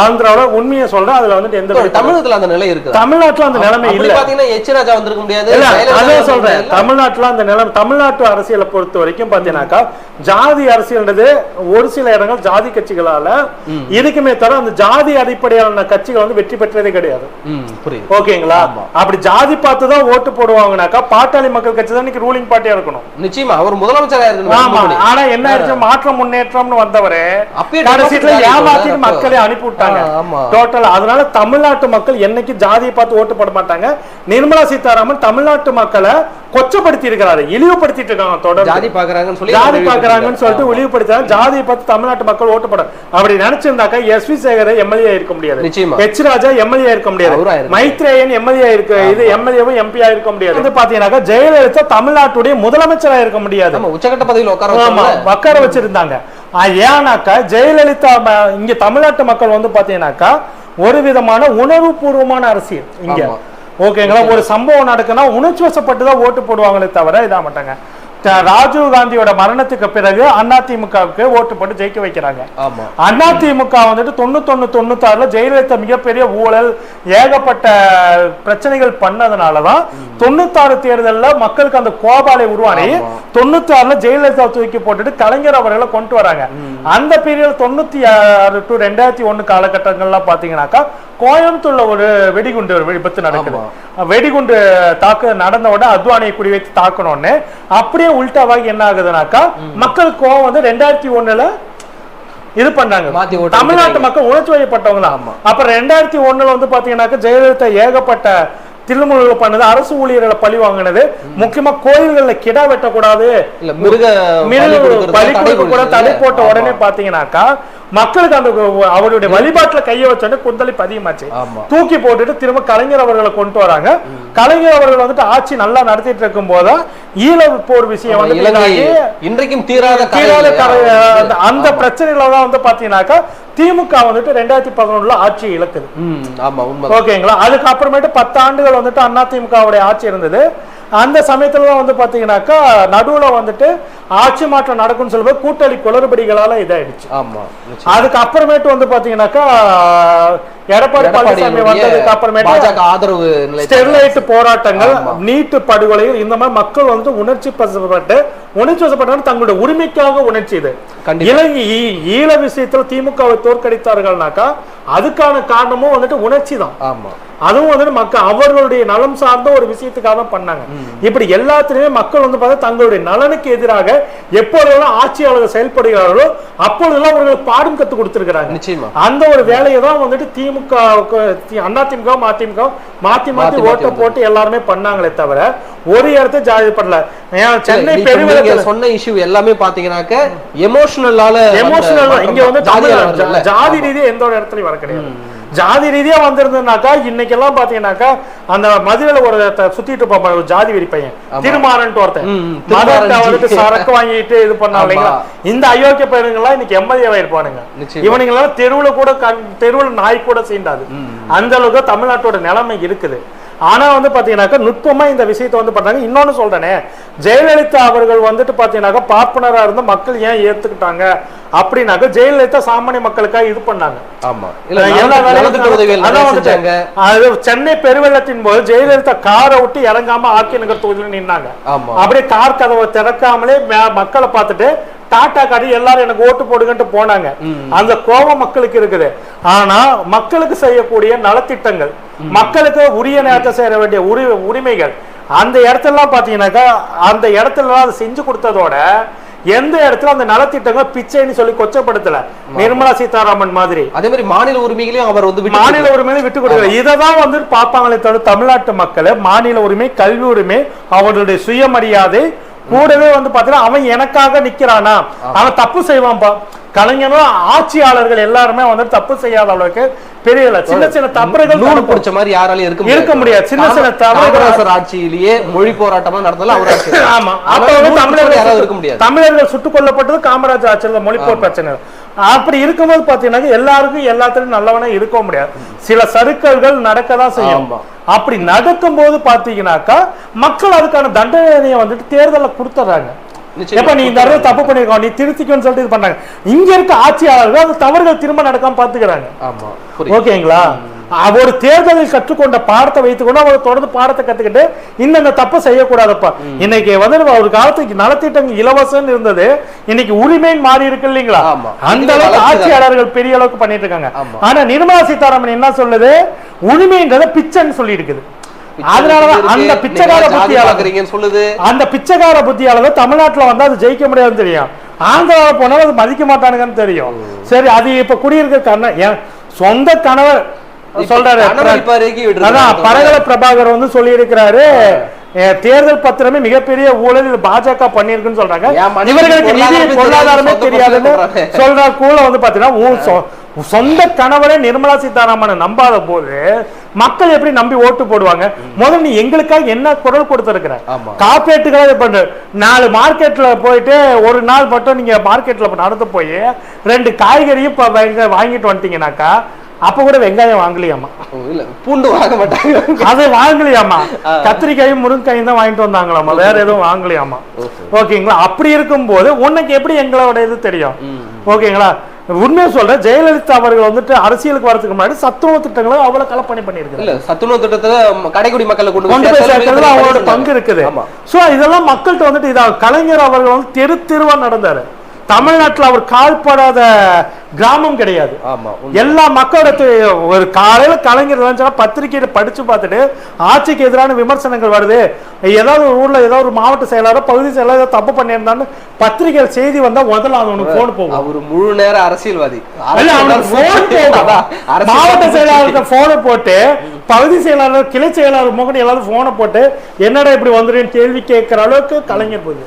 Speaker 2: ஆந்திராவில உண்மையை சொல்றேன் அதுல வந்துட்டு எந்த
Speaker 1: தமிழகத்துல அந்த நிலை இருக்குது?
Speaker 2: தமிழ்நாட்டுல அந்த நிலைமை இல்ல.
Speaker 1: பாத்தீங்கன்னா எச் ராஜா வந்திருக்க முடியாது
Speaker 2: அதான் சொல்றேன். தமிழ்நாட்டுல அந்த நிலைமை தமிழ்நாட்டு அரசியலை பொறுத்த வரைக்கும் பாத்தீங்கன்னாக்கா ஜாதி அரசியல்ன்றது ஒரு சில இடங்கள் ஜாதி கட்சிகளால இருக்குமே தவிர அந்த ஜாதி அடிப்படையிலான கட்சிகள் வந்து வெற்றி பெற்றதே கிடையாது. ஓகேங்களா? அப்படி ஜாதி பார்த்து தான் ஓட்டு போடுவாங்கனாக்கா பாட்டாளி மக்கள் கட்சி தான் இன்னைக்கு ரூலிங் பார்ட்டியா இருக்கணும்.
Speaker 1: நிச்சயமா அவர் முதலமைச்சரா
Speaker 2: ஆமா
Speaker 1: இருக்கணும்
Speaker 2: ஆனா என்ன ஆயிடுச்சு? மாற்றம் முன்னேற்றம்னு வந்தவரு கடைசியில ஏமாத்திட்டு
Speaker 1: ஆயிடுச்சு.
Speaker 2: மக்களை அனுப்பி விட்டாங்க. டோட்டல் அதனால தமிழ்நாட்டு மக்கள் என்னைக்கு ஜாதியை பார்த்து ஓட்டு போட மாட்டாங்க நிர்மலா சீதாராமன் தமிழ்நாட்டு மக்களை கொச்சப்படுத்தி இருக்கிறாரு இழிவுபடுத்திட்டு இருக்காங்க தொடர்ந்து.
Speaker 1: ஜாதி பாக்குறாங்கன்னு சொல்லி
Speaker 2: ஜாதி பாக்குறாங்கன்னு சொல்லிட்டு இழிவுபடுத்தாங்க ஜாதியை பார்த்து தமிழ்நாட்டு மக்கள் ஓட்டு போட அப்படி நினைச்சிருந்தாக்கா எஸ் வி சேகர் எம்எல்ஏ இருக்க முடியாது.
Speaker 1: நிச்சயமா.
Speaker 2: எச் ராஜா எம்எல்ஏ இருக்க முடியாது. மைத்ரேயன் எம்எல்ஏ இருக்க. இது எம்எல்ஏவும் எம்பியா இருக்க முடியாது. வந்து பாத்தீங்கன்னாக்கா ஜெயலலிதா தமிழ்நாட்டுடைய முதலமைச்சரா இருக்க முடியாது.
Speaker 1: உச்சகட்ட பதவியில் உட்கார
Speaker 2: வச்சிருந்தாங்க. ஏன்னாக்கா ஜெயலலிதா இங்க தமிழ்நாட்டு மக்கள் வந்து பாத்தீங்கன்னாக்கா ஒரு விதமான உணர்வுபூர்வமான அரசியல் இங்க. ஓகேங்களா? ஒரு சம்பவம் நடக்குன்னா உணர்ச்சி வசப்பட்டு தான் ஓட்டு போடுவாங்களே தவிர இதா மாட்டாங்க ராஜீவ் காந்தியோட மரணத்துக்கு பிறகு அதிமுகவுக்கு ஓட்டு போட்டு ஜெயிக்க வைக்கிறாங்க. அதிமுக வந்துட்டு தொண்ணூத்தொன்னு தொண்ணூத்தாறுல ஜெயலலிதா மிகப்பெரிய ஊழல் ஏகப்பட்ட பிரச்சனைகள் பண்ணதுனாலதான் தொண்ணூத்தாறு தேர்தல்ல மக்களுக்கு அந்த கோபாலை உருவானி தொண்ணூத்தி ஆறுல ஜெயலலிதா தூக்கி போட்டுட்டு கலைஞர் அவர்களை கொண்டு வராங்க. அந்த பீரியட் தொண்ணூத்தி ஆறு டு ரெண்டாயிரத்தி ஒண்ணு காலகட்டங்கள்லாம் பாத்தீங்கன்னாக்கா கோயம்புத்தூர்ல ஒரு வெடிகுண்டு விபத்து நடக்குது. வெடிகுண்டு தாக்கு நடந்த உடனே அத்வானியை குறி வைத்து தாக்கணும்னு அப்படியே உல்டாவாகி என்ன ஆகுதுனாக்கா மக்களுக்கு கோவம் வந்து ரெண்டாயிரத்தி ஒண்ணுல இது பண்ணாங்க. தமிழ்நாட்டு மக்கள் உணர்ச்சி வயப்பட்டவங்க தான். அப்ப ரெண்டாயிரத்தி ஒண்ணுல வந்து பாத்தீங்கன்னாக்கா ஜெயலலிதா ஏகப்பட்ட திருமுழுகள் பண்ணது அரசு ஊழியர்களை பழி வாங்கினது முக்கியமா கோயில்கள்ல கிடா வெட்டக்கூடாது.
Speaker 1: மிருக
Speaker 2: மிருக பலி கொடுக்க கூட. தடை போட்ட. உடனே பாத்தீங்கன்னாக்கா மக்களுக்கு அந்த அவருடைய வழிபாட்டுல கைய வச்சோடனே குந்தளிப்பு அதிகமாச்சு தூக்கி போட்டுட்டு திரும்ப கலைஞர் அவர்களை கொண்டு வராங்க. கலைஞர் அவர்கள் வந்துட்டு ஆட்சி நல்லா நடத்திட்டு இருக்கும் போது ஈழ போர் விஷயம் வந்து
Speaker 1: இன்றைக்கும் தீராத
Speaker 2: தீராத? அந்த- பிரச்சனையில தான் வந்து பாத்தீங்கன்னாக்கா திமுக வந்துட்டு ரெண்டாயிரத்தி பதினொன்றுல ஆட்சி இழக்குது. ஓகேங்களா? அதுக்கப்புறமேட்டு பத்து ஆண்டுகள் வந்துட்டு அதிமுகவுடைய ஆட்சி இருந்தது. அந்த சமயத்துல தான் வந்து பாத்தீங்கன்னாக்கா நடுவுல வந்துட்டு ஆட்சி மாற்றம் நடக்கும்னு சொல்லும்போது கூட்டணி குளறுபடிகளால இதாயிடுச்சு
Speaker 1: ஆமா நிச்சயம்.
Speaker 2: அதுக்கு அப்புறமேட்டு வந்து பாத்தீங்கன்னாக்கா எடப்பாடி பழனிசாமி வந்ததுக்கு அப்புறமேட்டு
Speaker 1: ஆதரவு
Speaker 2: ஸ்டெர்லைட் போராட்டங்கள். நீட்டு படுகொலைகள் இந்த மாதிரி மக்கள் வந்து உணர்ச்சி வசப்பட்டு உணர்ச்சி வசப்பட்டு தங்களுடைய உரிமைக்காக உணர்ச்சி இது. இலங்கை ஈழ விஷயத்துல திமுகவை தோற்கடித்தார்கள்னாக்கா அதுக்கான காரணமும் வந்துட்டு உணர்ச்சி தான்.
Speaker 1: ஆமா.
Speaker 2: அதுவும் வந்துட்டு மக்கள் அவர்களுடைய நலம் சார்ந்த ஒரு விஷயத்துக்காக தான் பண்ணாங்க. இப்படி எல்லாத்திலுமே மக்கள் வந்து பார்த்தா தங்களுடைய நலனுக்கு எதிராக எப்பொழுதெல்லாம் ஆட்சியாளர்கள் செயல்படுகிறார்களோ அப்பொழுதெல்லாம் அவர்களுக்கு பாடம் கத்து கொடுத்திருக்கிறாங்க. அந்த ஒரு வேலையை தான் வந்துட்டு திமுக அதிமுக மதிமுக மாத்தி மாத்தி
Speaker 1: மாத்தி
Speaker 2: ஓட்ட. போட்டு எல்லாருமே பண்ணாங்களே தவிர ஒரு இடத்த ஜாதி பண்ணல சென்னை
Speaker 1: இப்ப நீங்க சொன்ன இஷ்யூ எல்லாமே பாத்தீங்கன்னாக்க எமோஷனலால
Speaker 2: எமோஷனல் இங்க வந்து தமிழ்
Speaker 1: வரல
Speaker 2: ஜாதி ரீதியா எந்த ஒரு இடத்துலயும் வர கிடையாது. ஜாதி ரீதியா வந்திருந்ததுனாக்கா இன்னைக்கெல்லாம் பாத்தீங்கன்னாக்கா அந்த மதுரையில ஒரு சுத்திட்டு இருப்பான் ஒரு ஜாதி வெறி பையன். திருமாறன்ட்டு ஒருத்தன். மதத்தை வந்துட்டு. சரக்கு வாங்கிட்டு இது பண்ணா. இல்லைங்களா? இந்த அயோக்கிய பையனுங்கெல்லாம் இன்னைக்கு எம்எல்ஏவா இருப்பானுங்க
Speaker 1: நிச்சயமா.
Speaker 2: இவனுங்கெல்லாம் தெருவுல கூட தெருவுல நாய் கூட சீண்டாது. அந்த அளவுக்கு தமிழ்நாட்டோட நிலைமை இருக்குது. ஆனா வந்து பாத்தீங்கன்னாக்கா நுட்பமா இந்த விஷயத்தை வந்து பண்றாங்க. இன்னொன்னு சொல்றேனே ஜெயலலிதா அவர்கள் வந்துட்டு பாத்தீங்கன்னாக்கா பார்ப்பனரா இருந்த மக்கள் ஏன் ஏத்துக்கிட்டாங்க? அப்படின்னாக்கா ஜெயலலிதா சாமானிய மக்களுக்காக இது பண்ணாங்க. சென்னை பெருவெள்ளத்தின் போது ஜெயலலிதா காரை விட்டு இறங்காம ஆர்கே நகர் தொகுதியில நின்னாங்க. அப்படியே கார் கதவை திறக்காமலே மக்களை பார்த்துட்டு டாடா காட்டி எல்லாரும் எனக்கு ஓட்டு போடுங்கன்ட்டு போனாங்க. அந்த கோபம் மக்களுக்கு இருக்குது. ஆனா மக்களுக்கு செய்யக்கூடிய நலத்திட்டங்கள் மக்களுக்கு உரிய நேரத்தை சேர வேண்டிய உரி உரிமைகள். அந்த இடத்துலலாம் பாத்தீங்கன்னாக்கா அந்த இடத்துலலாம் அதை செஞ்சு கொடுத்ததோட எந்த இடத்துல அந்த நலத்திட்டங்கள் பிச்சைன்னு சொல்லி கொச்சப்படுத்தல. நிர்மலா சீதாராமன் மாதிரி.
Speaker 1: அதே மாதிரி மாநில உரிமைகளையும் அவர் வந்து
Speaker 2: மாநில உரிமையை விட்டு கொடுக்கல. இதை தான் வந்து பார்ப்பாங்களே தவிர தமிழ்நாட்டு மக்கள் மாநில உரிமை கல்வி உரிமை அவர்களுடைய சுயமரியாதை கூடவே வந்து பாத்தீங்கன்னா அவன் எனக்காக நிக்கிறானா? அவன் தப்பு செய்வான்பா? கலைஞரும் ஆட்சியாளர்கள் எல்லாருமே வந்து தப்பு செய்யாத அளவுக்கு பெரிய. சின்ன சின்ன தவறுகள்
Speaker 1: நூல். பிடிச்ச மாதிரி யாராலையும் இருக்க
Speaker 2: இருக்க முடியாது. சின்ன சின்ன
Speaker 1: காமராசர் ஆட்சியிலேயே மொழி போராட்டமா நடந்தாலும் அவர்
Speaker 2: ஆமா அப்ப வந்து
Speaker 1: யாராவது
Speaker 2: தமிழர்கள்
Speaker 1: இருக்க முடியாது
Speaker 2: தமிழர்கள் சுட்டுக் கொல்லப்பட்டது காமராஜர் ஆட்சியில் மொழிப்போர் பிரச்சனை அப்படி இருக்கும்போது பாத்தீங்கன்னா எல்லாருக்கும் எல்லாத்துலயும் நல்லவனா இருக்க முடியாது சில சறுக்கல்கள் நடக்க தான் செய்யும். அப்படி நடக்கும் போது பாத்தீங்கன்னாக்கா மக்கள் அதுக்கான தண்டனையை வந்துட்டு தேர்தலில் கொடுத்துட்றாங்க. எப்ப நீ இந்த தடவை தப்பு பண்ணிருக்கோம் நீ திருத்திக்கோன்னு சொல்லிட்டு இது பண்ணாங்க. இங்க இருக்க ஆட்சியாளர்கள் அந்த தவறுகள் திரும்ப நடக்காம பாத்துக்கிறாங்க ஓகேங்களா? அவ ஒரு தேர்தலில் கற்றுக்கொண்ட பாடத்தை வைத்துக்கொண்டு அவர் தொடர்ந்து பாடத்தை கத்துக்கிட்டு இந்தந்த தப்பை செய்யக்கூடாதப்பா. இன்னைக்கு வந்து ஒரு காலத்துக்கு நலத்திட்டங்கள் இலவசம் இருந்தது இன்னைக்கு உரிமைன்னு மாறி இருக்கு இல்லைங்களா. அந்த அளவுக்கு. ஆட்சியாளர்கள் பெரிய அளவுக்கு பண்ணிட்டு இருக்காங்க. ஆனா நிர்மலா சீதாராமன் என்ன சொல்லுது? உரிமைன்றத பிச்சைன்னு சொல்லி இருக்குது அதனாலதான் அந்த பிச்சைக்கார
Speaker 1: பாக்குறீங்கன்னு சொல்லுது.
Speaker 2: அந்த பிச்சைக்கார புத்தியாளர் தமிழ்நாட்டுல வந்து அது ஜெயிக்க முடியாதுன்னு தெரியும். ஆந்திராவில் போனாலும் அது மதிக்க மாட்டானுங்கன்னு தெரியும். சரி அது இப்ப குடியிருக்க கண்ண என் சொந்த கணவர் சொல்றாரு. அதான் பரகல பிரபாகர் வந்து சொல்லி இருக்கிறாரு தேர்தல் பத்திரமே மிகப்பெரிய ஊழல் இது பாஜக பண்ணிருக்குன்னு சொல்றாங்க. இவர்களுக்கு நிதி
Speaker 1: பொருளாதாரமே
Speaker 2: பொருளாதாரமே
Speaker 1: தெரியாது,
Speaker 2: தெரியாதுன்னு. சொல்ற கூட வந்து பாத்தீங்கன்னா சொந்த கணவரே நிர்மலா சீதாராமனை நம்பாத போது மக்கள் எப்படி நம்பி ஓட்டு போடுவாங்க? முதல்ல நீ எங்களுக்காக என்ன குரல் கொடுத்திருக்கிற. காப்பீட்டுக்காக பண்ற நாலு மார்க்கெட்ல போயிட்டு ஒரு நாள் மட்டும் நீங்க மார்க்கெட்ல நடந்து போய் ரெண்டு காய்கறியும் வாங்கிட்டு வந்துட்டீங்கன்னாக்கா அப்ப கூட வெங்காயம் வாங்கலையாமா
Speaker 1: இல்ல பூண்டு வாங்க மாட்டாங்க.
Speaker 2: அது வாங்கலையாமா. கத்திரிக்காயும் முருங்கைக்காயும் தான் வாங்கிட்டு வந்தாங்களாமா வேற எதுவும் வாங்கலையாமா
Speaker 1: ஓகே.
Speaker 2: ஓகேங்களா? அப்படி இருக்கும்போது உனக்கு எப்படி எங்களோட இது தெரியும். ஓகேங்களா? உண்மையை சொல்றேன் ஜெயலலிதா அவர்கள் வந்துட்டு அரசியலுக்கு வரதுக்கு முன்னாடி சத்துணவு திட்டங்களை அவ்வளவு கலப்பணி பண்ணியிருக்காங்க
Speaker 1: இல்ல சத்துணவு திட்டத்துல ம- கடைக்குடி மக்களை கொண்டு
Speaker 2: போய் சேர்க்கறதுல அவங்களோட
Speaker 1: பங்கு
Speaker 2: இருக்குது. சோ இதெல்லாம் மக்கள்கிட்ட வந்துட்டு இதா கலைஞர் அவர்கள் வந்து தெரு தெருவா நடந்தாரு. தமிழ்நாட்டுல அவர் கால்படாத கிராமம் கிடையாது.
Speaker 1: ஆமா
Speaker 2: எல்லா மக்களோட ஒரு காலையில கலைஞர் நினைச்சா பத்திரிகையில படிச்சு பார்த்துட்டு ஆட்சிக்கு எதிரான விமர்சனங்கள் வருது. ஏதாவது ஒரு ஊர்ல ஏதாவது ஒரு மாவட்ட செயலாளரோ பகுதி செயலாளர் ஏதாவது தப்பு பண்ணியிருந்தான்னு பத்திரிகையில் செய்தி வந்தா முதல்ல அவனுக்கு போன் போகும்.
Speaker 1: அவரு முழு நேர அரசியல்வாதி.
Speaker 2: மாவட்ட. செயலாளர்கிட்ட போனை போட்டு பகுதி செயலாளர் கிளை செயலாளர் முகன் எல்லாரும் போனை போட்டு என்னடா இப்படி வந்துருன்னு கேள்வி கேட்கிற அளவுக்கு கலைஞர் போகுது.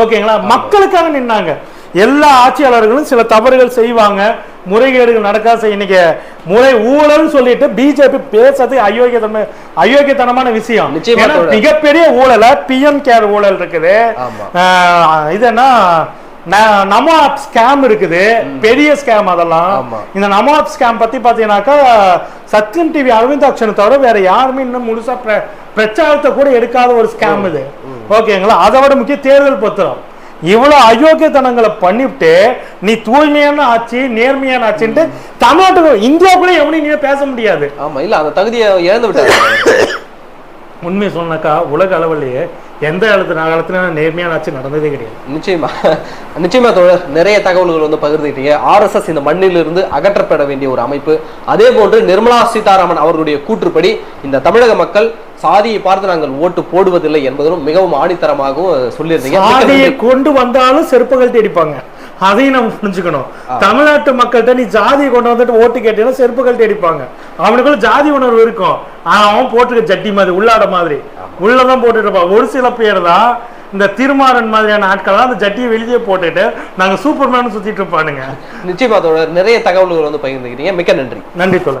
Speaker 2: ஓகேங்களா? மக்களுக்காக நின்னாங்க. எல்லா ஆட்சியாளர்களும் சில தவறுகள் செய்வாங்க. முறைகேடுகள் நடக்காத இன்னைக்கு. முறை ஊழல்னு சொல்லிட்டு பிஜேபி பேசுறது அயோக்கியத்தன அயோக்கியத்தனமான விஷயம். மிகப்பெரிய ஊழல பிஎம் கேர் ஊழல் இருக்குது.
Speaker 1: ஆமா.
Speaker 2: ஆஹ் இது என்ன? ந- நமோ ஆப் ஸ்கேம் இருக்குது பெரிய ஸ்கேம் அதெல்லாம். இந்த நமோ ஆப் ஸ்கேம் பத்தி பாத்தீங்கன்னாக்கா சத்யம் டிவி அரவிந்த் அக்ஷனை தவிர வேற யாருமே இன்னும் முழுசா பிர- பிரச்சாரத்தை கூட எடுக்காத ஒரு ஸ்கேம் இது. ஓகேங்களா? அதை விட முக்கிய தேர்தல் பத்திரம். இவ்வளவு அயோக்கியத்தனங்களை பண்ணிவிட்டு நீ தூய்மையான ஆட்சி நேர்மையான ஆட்சின்ட்டு தமிழ்நாட்டுக்கு இந்தியாவுக்குள்ளே எவனையும் நீ பேச முடியாது.
Speaker 1: ஆமா இல்ல அந்த தகுதியை இழந்து விட்டாரு
Speaker 2: உண்மை சொன்னாக்கா உலக அளவிலேயே எந்த காலத்து காலத்துல நேர்மையான ஆட்சி நடந்ததே கிடையாது.
Speaker 1: நிச்சயமா. நிச்சயமா தோழர் நிறைய தகவல்கள் வந்து பகிர்ந்துக்கிட்டீங்க ஆர்எஸ்எஸ் இந்த மண்ணிலிருந்து அகற்றப்பட வேண்டிய ஒரு அமைப்பு. அதே போன்று நிர்மலா சீதாராமன் அவர்களுடைய கூற்றுப்படி இந்த தமிழக மக்கள் சாதியை பார்த்து நாங்கள் ஓட்டு போடுவதில்லை என்பதும் மிகவும் ஆணித்தரமாகவும் சொல்லியிருந்தீங்க.
Speaker 2: சாதியை. கொண்டு வந்தாலும் செருப்புகள் தேடிப்பாங்க. அதையும் நம்ம புரிஞ்சுக்கணும். தமிழ்நாட்டு மக்கள்கிட்ட நீ ஜாதியை கொண்டு வந்துட்டு ஓட்டு கேட்டீங்கன்னா செருப்புகள் தேடிப்பாங்க அவனுக்குள்ள ஜாதி உணர்வு இருக்கும். ஆனா அவன் போட்டுக்க ஜட்டி மாதிரி உள்ளாட மாதிரி. உள்ளதான் போட்டுட்டு இருப்பான். ஒரு சில பேர் தான் இந்த திருமாறன் மாதிரியான ஆட்கள் அந்த ஜட்டியை வெளியே போட்டுட்டு நாங்க சூப்பர்மேன் சுத்திட்டு இருப்பானுங்க.
Speaker 1: நிச்சயமா நிறைய தகவல்கள் வந்து பகிர்ந்துக்கிட்டீங்க. மிக்க நன்றி.
Speaker 2: நன்றி சொல்ல